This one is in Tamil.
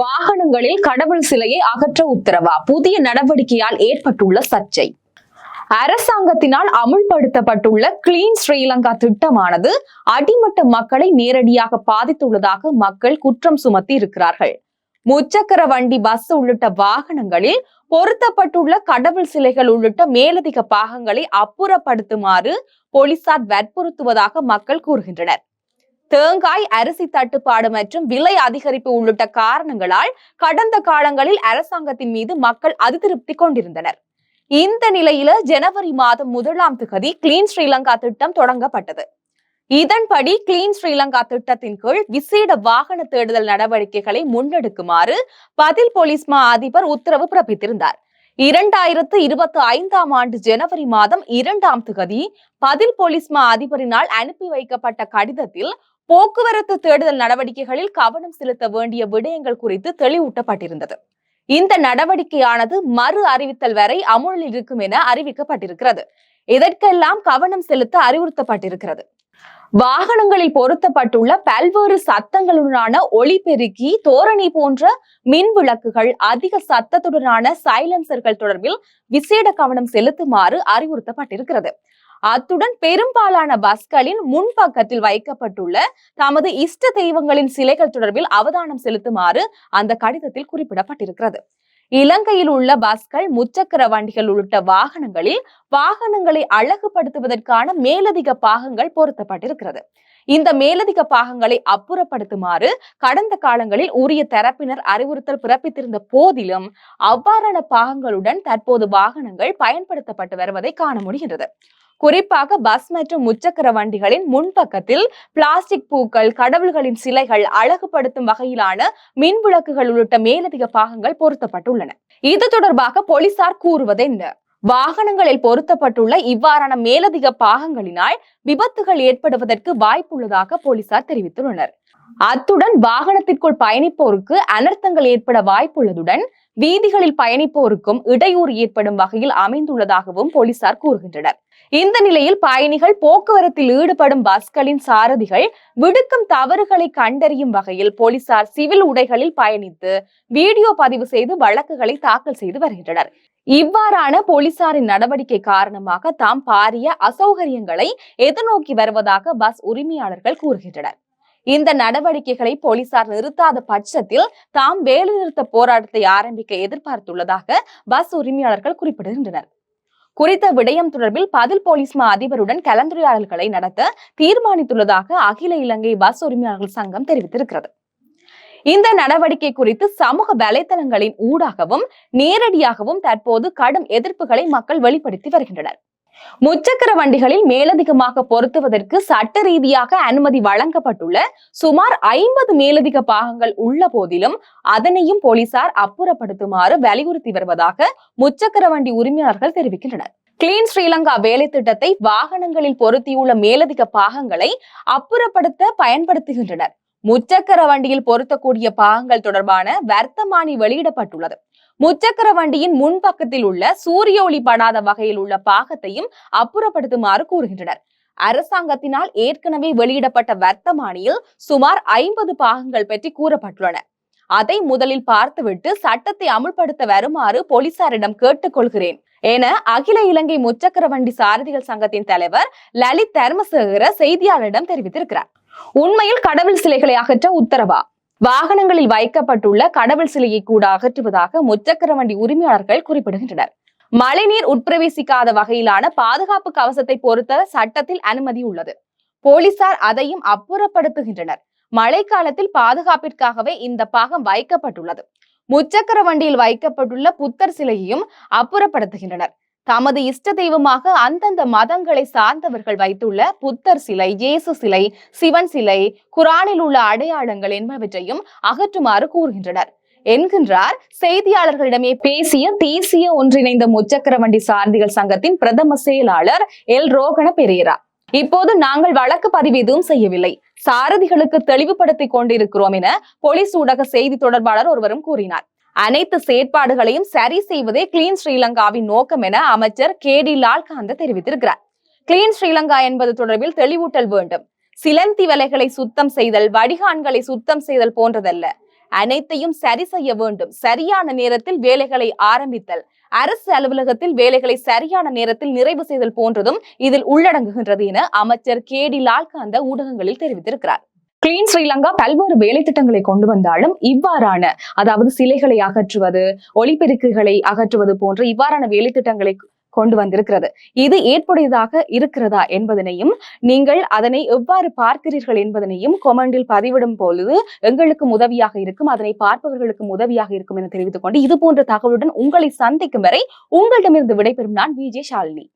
வாகனங்களில் கடவுள் சிலையை அகற்ற உத்தரவா? புதிய நடவடிக்கையால் ஏற்பட்டுள்ள சர்ச்சை. அரசாங்கத்தினால் அமுல்படுத்தப்பட்டுள்ள கிளீன் ஸ்ரீலங்கா திட்டமானது அடிமட்ட மக்களை நேரடியாக பாதித்துள்ளதாக மக்கள் குற்றம் சுமத்தி இருக்கிறார்கள். முச்சக்கர வண்டி பஸ் உள்ளிட்ட வாகனங்களில் பொருத்தப்பட்டுள்ள கடவுள் சிலைகள் உள்ளிட்ட மேலதிக பாகங்களை அப்புறப்படுத்துமாறு போலீசார் வற்புறுத்துவதாக மக்கள் கூறுகின்றனர். தேங்காய் அரிசி தட்டுப்பாடு மற்றும் விலை அதிகரிப்பு உள்ளிட்ட காரணங்களால் கடந்த காலங்களில் அரசாங்கத்தின் மீது மக்கள் அதிருப்தி கொண்டிருந்தனர். இந்த நிலையில ஜனவரி மாதம் முதலாம் திகதி கிளீன் ஸ்ரீலங்கா திட்டம் தொடங்கப்பட்டது. இதன்படி கிளீன் ஸ்ரீலங்கா திட்டத்தின் கீழ் விசேட வாகன தேடுதல் நடவடிக்கைகளை முன்னெடுக்குமாறு பதில் போலீஸ் மா அதிபர் உத்தரவு பிறப்பித்திருந்தார். இரண்டாயிரத்து இருபத்தி ஐந்தாம் ஆண்டு ஜனவரி மாதம் இரண்டாம் திகதி பதில் போலீஸ் மா அதிபரினால் அனுப்பி வைக்கப்பட்ட கடிதத்தில் போக்குவரத்து தேடுதல் நடவடிக்கைகளில் கவனம் செலுத்த வேண்டிய விடயங்கள் குறித்து தெளிவூட்டப்பட்டிருந்தது. இந்த நடவடிக்கையானது மறு அறிவித்தல் வரை அமுலில் இருக்கும் என அறிவிக்கப்பட்டிருக்கிறது. இதற்கெல்லாம் கவனம் செலுத்த அறிவுறுத்தப்பட்டிருக்கிறது. வாகனங்களில் பொருத்தப்பட்டுள்ள பல்வேறு சத்தங்களுடனான ஒளிபெருக்கி தோரணி போன்ற மின் விளக்குகள் அதிக சத்தத்துடனான சைலன்சர்கள் தொடர்பில் விசேட கவனம் செலுத்துமாறு அறிவுறுத்தப்பட்டிருக்கிறது. அத்துடன் பெரும்பாலான பஸ்களின் முன்பக்கத்தில் வைக்கப்பட்டுள்ள தமது இஷ்ட தெய்வங்களின் சிலைகள் தொடர்பில் அவதானம் செலுத்துமாறு அந்த கடிதத்தில் குறிப்பிடப்பட்டிருக்கிறது. இலங்கையில் உள்ள பஸ்கள் முச்சக்கர வண்டிகள் உள்ளிட்ட வாகனங்களில் வாகனங்களை அழகுபடுத்துவதற்கான மேலதிக பாகங்கள் பொருத்தப்பட்டிருக்கிறது. இந்த மேலதிக பாகங்களை அப்புறப்படுத்துமாறு கடந்த காலங்களில் உரிய தரப்பினர் அறிவுறுத்தல் பிறப்பித்திருந்த போதிலும் அவ்வாறான பாகங்களுடன் தற்போது வாகனங்கள் பயன்படுத்தப்பட்டு வருவதை காண முடிகின்றது. குறிப்பாக பஸ் மற்றும் முச்சக்கர வண்டிகளின் முன்பக்கத்தில் பிளாஸ்டிக் பூக்கள் கடவுள்களின் சிலைகள் அழகுபடுத்தும் வகையிலான மின் விளக்குகள் உள்ளிட்ட மேலதிக பாகங்கள் பொருத்தப்பட்டுள்ளன. இது தொடர்பாக போலீசார் கூறுவது என்ன வாகனங்களில் பொருத்தப்பட்டுள்ள இவ்வாறான மேலதிக பாகங்களினால் விபத்துகள் ஏற்படுவதற்கு வாய்ப்புள்ளதாக போலீசார் தெரிவித்துள்ளனர். அத்துடன் வாகனத்திற்குள் பயணிப்போருக்கு அனர்த்தங்கள் ஏற்பட வாய்ப்புள்ளதுடன் வீதிகளில் பயணிப்போருக்கும் இடையூறு ஏற்படும் வகையில் அமைந்துள்ளதாகவும் போலீசார் கூறுகின்றனர். இந்த நிலையில் பயணிகள் போக்குவரத்தில் ஈடுபடும் பஸ்களின் சாரதிகள் விடுக்கும் தவறுகளை கண்டறியும் வகையில் போலீசார் சிவில் உடைகளில் பயணித்து வீடியோ பதிவு செய்து வழக்குகளை தாக்கல் செய்து வருகின்றனர். இவ்வாறான போலீசாரின் நடவடிக்கை காரணமாக தாம் பாரிய அசௌகரியங்களை எதிர்நோக்கி வருவதாக பஸ் உரிமையாளர்கள் கூறுகின்றனர். இந்த நடவடிக்கைகளை போலீசார் நிறுத்தாத பட்சத்தில் தாம் வேலைநிறுத்த போராட்டத்தை ஆரம்பிக்க எதிர்பார்த்துள்ளதாக பஸ் உரிமையாளர்கள் குறிப்பிடுகின்றனர். குறித்த விடயம் தொடர்பில் பதில் போலீஸ் மா அதிபருடன் கலந்துரையாடல்களை நடத்த தீர்மானித்துள்ளதாக அகில இலங்கை பஸ் உரிமையாளர்கள் சங்கம் தெரிவித்திருக்கிறது. இந்த நடவடிக்கை குறித்து சமூக வலைதளங்களின் ஊடாகவும் நேரடியாகவும் தற்போது கடும் எதிர்ப்புகளை மக்கள் வெளிப்படுத்தி வருகின்றனர். முச்சக்கர வண்டிகளில் மேலதிகமாக பொருத்துவதற்கு சட்ட ரீதியாக அனுமதி வழங்கப்பட்டுள்ள சுமார் ஐம்பது மேலதிக பாகங்கள் உள்ள போதிலும் அதனையும் போலீசார் அப்புறப்படுத்துமாறு வலியுறுத்தி வருவதாக முச்சக்கர வண்டி உரிமையாளர்கள் தெரிவிக்கின்றனர். கிளீன் ஸ்ரீலங்கா வேலை திட்டத்தை வாகனங்களில் பொருத்தியுள்ள மேலதிக பாகங்களை அப்புறப்படுத்த பயன்படுத்துகின்றனர். முச்சக்கர வண்டியில் பொருத்தக்கூடிய பாகங்கள் தொடர்பான வர்த்தமானி வெளியிடப்பட்டுள்ளது. முச்சக்கர வண்டியின் முன்பக்கத்தில் உள்ள சூரிய ஒளி படாத வகையில் உள்ள பாகத்தையும் அப்புறப்படுத்துமாறு கூறுகின்றனர். அரசாங்கத்தினால் ஏற்கனவே வெளியிடப்பட்ட வர்த்தமானியில் சுமார் ஐம்பது பாகங்கள் பற்றி கூறப்பட்டுள்ளன. அதை முதலில் பார்த்துவிட்டு சட்டத்தை அமுல்படுத்த வருமாறு போலீசாரிடம் கேட்டுக்கொள்கிறேன் என அகில இலங்கை முச்சக்கர வண்டி சாரதிகள் சங்கத்தின் தலைவர் லலித் தர்மசேகர செய்தியாளரிடம் தெரிவித்திருக்கிறார். உண்மையில் கடவுள் சிலைகளை அகற்ற உத்தரவா? வாகனங்களில் வைக்கப்பட்டுள்ள கடவுள் சிலையை கூட அகற்றுவதாக முச்சக்கர வண்டி உரிமையாளர்கள் குறிப்பிடுகின்றனர். மழைநீர் உட்பிரவேசிக்காத வகையிலான பாதுகாப்பு கவசத்தை பொறுத்த சட்டத்தில் அனுமதி உள்ளது. போலீசார் அதையும் அப்புறப்படுத்துகின்றனர். மழைக்காலத்தில் பாதுகாப்பிற்காகவே இந்த பாகம் வைக்கப்பட்டுள்ளது. முச்சக்கர வண்டியில் வைக்கப்பட்டுள்ள புத்தர் சிலையையும் அப்புறப்படுத்துகின்றனர். தமது இஷ்ட தெய்வமாக அந்தந்த மதங்களை சார்ந்தவர்கள் வைத்துள்ள புத்தர் சிலை இயேசு சிலை சிவன் சிலை குரானில் உள்ள அடையாளங்கள் என்பவற்றையும் அகற்றுமாறு கூறுகின்றனர். என்கின்றார் செய்தியாளர்களிடமே பேசிய தேசிய ஒன்றிணைந்த முச்சக்கர வண்டி சாரதிகள் சங்கத்தின் பிரதம செயலாளர் எல். ரோகண பெரியரா. இப்போது நாங்கள் வழக்கு பதிவு எதுவும் செய்யவில்லை. சாரதிகளுக்கு தெளிவுபடுத்திக் கொண்டிருக்கிறோம் என போலீஸ் ஊடக செய்தி தொடர்பாளர் ஒருவரும் கூறினார். அனைத்து செயற்பாடுகளையும் சரி செய்வதே கிளீன் ஸ்ரீலங்காவின் நோக்கம் என அமைச்சர் கே டி லால்காந்த தெரிவித்திருக்கிறார். கிளீன் ஸ்ரீலங்கா என்பது தொடர்பில் தெளிவூட்டல் வேண்டும். சிலந்தி வலைகளை சுத்தம் செய்தல் வடிகான்களை சுத்தம் செய்தல் போன்றதல்ல. அனைத்தையும் சரி செய்ய வேண்டும். சரியான நேரத்தில் வேலைகளை ஆரம்பித்தல் அரசு அலுவலகத்தில் வேலைகளை சரியான நேரத்தில் நிறைவு செய்தல் போன்றதும் இதில் உள்ளடங்குகின்றது என அமைச்சர் கே டி லால்காந்த ஊடகங்களில் தெரிவித்திருக்கிறார். கிளீன் ஸ்ரீலங்கா பல்வேறு வேலை திட்டங்களை கொண்டு வந்தாலும் இவ்வாறான அதாவது சிலைகளை அகற்றுவது ஒளிபெருக்குகளை அகற்றுவது போன்ற இவ்வாறான வேலை திட்டங்களை கொண்டு வந்திருக்கிறது. இது ஏற்புடையதாக இருக்கிறதா என்பதனையும் நீங்கள் அதனை எவ்வாறு பார்க்கிறீர்கள் என்பதனையும் கொமெண்டில் பதிவிடும் பொழுது எங்களுக்கும் உதவியாக இருக்கும் அதனை பார்ப்பவர்களுக்கும் உதவியாக இருக்கும் என தெரிவித்துக் கொண்டு இது போன்ற தகவலுடன் உங்களை சந்திக்கும் வரை உங்களிடமிருந்து விடைபெறும் நான் விஜய் ஷாலினி.